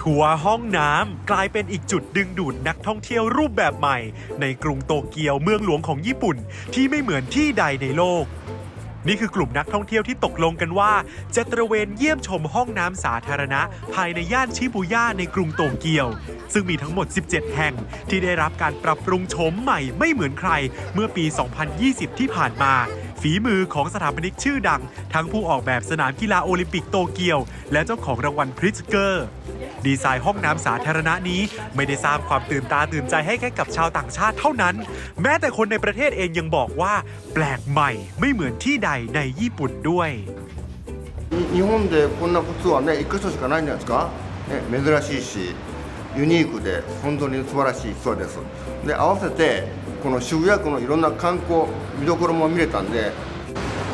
ทัวร์ห้องน้ำกลายเป็นอีกจุดดึงดูดนักท่องเที่ยวรูปแบบใหม่ ในกรุงโตเกียวเมืองหลวงของญี่ปุ่น ที่ไม่เหมือนที่ใดในโลก นี่คือกลุ่มนักท่องเที่ยวที่ตกลงกันว่า จะตระเวนเยี่ยมชมห้องน้ำสาธารณะ ภายในย่านชิบูย่าในกรุงโตเกียว ซึ่งมีทั้งหมด 17 แห่ง ที่ได้รับการปรับปรุงโฉมใหม่ไม่เหมือนใคร เมื่อปี 2020 ที่ผ่านมา ฝีมือของสถาปนิกชื่อดัง ทั้งผู้ออกแบบสนามกีฬาโอลิมปิกโตเกียว และเจ้าของรางวัลพริตเกอร์ ดีไซน์ห้องน้ำสาธารณะนี้ไม่ได้สร้างความตื่นตาตื่นใจให้แค่กับชาวต่างชาติเท่านั้น แม้แต่คนในประเทศเองยังบอกว่า แปลกใหม่ไม่เหมือนที่ใดในญี่ปุ่นด้วย に日本でこんな靴はね1箇所しかないんじゃないですか、ね、珍しいし ユニークで本当に素晴らしいそうですで合わせてこの渋谷区のいろんな観光見どころも見れたんで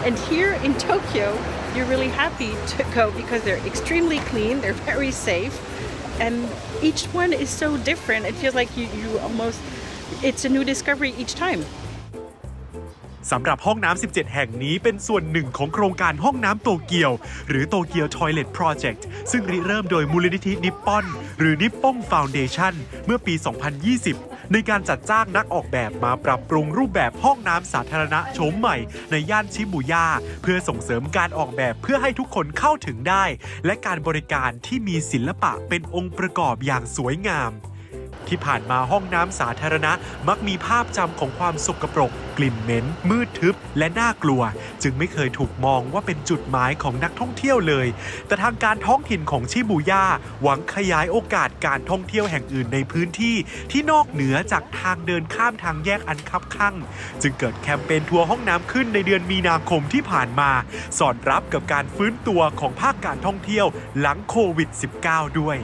And here in Tokyo, you're really happy to go because they're extremely clean, they're very safe, and each one is so different. It feels like you, you almost, it's a new discovery each time. สำหรับห้องน้ำ 17 แห่งนี้เป็นส่วนหนึ่งของโครงการห้องน้ำโตเกียว หรือโตเกียว Toilet Project ซึ่งริเริ่มโดยมูลนิธินิปปอน หรือนิปปงฟ u n เดชันเมื่อปี 2020 ในการจัดจ้างนักออกแบบมาปรับปรุงรูปแบบห้องน้ำสาธารณะโฉมใหม่ ในย่านชิบูย่าเพื่อส่งเสริมการออกแบบเพื่อให้ทุกคนเข้าถึงได้ และการบริการที่มีศิลปะเป็นองค์ประกอบอย่างสวยงาม ที่ผ่านมาห้องน้ำสาธารณะมักมีภาพจำของความสกปรก กลิ่นเหม็น มืดทึบ และน่ากลัว จึงไม่เคยถูกมองว่าเป็นจุดหมายของนักท่องเที่ยวเลย แต่ทางการท้องถิ่นของชิบูย่าหวังขยายโอกาสการท่องเที่ยวแห่งอื่นในพื้นที่ที่นอกเหนือจากทางเดินข้ามทางแยกอันคับข้างจึงเกิดแคมเปญทัวร์ห้องน้ำขึ้นในเดือนมีนาคมที่ผ่านมา สอดรับกับการฟื้นตัวของภาคการท่องเที่ยวหลังโควิด -19 ด้วย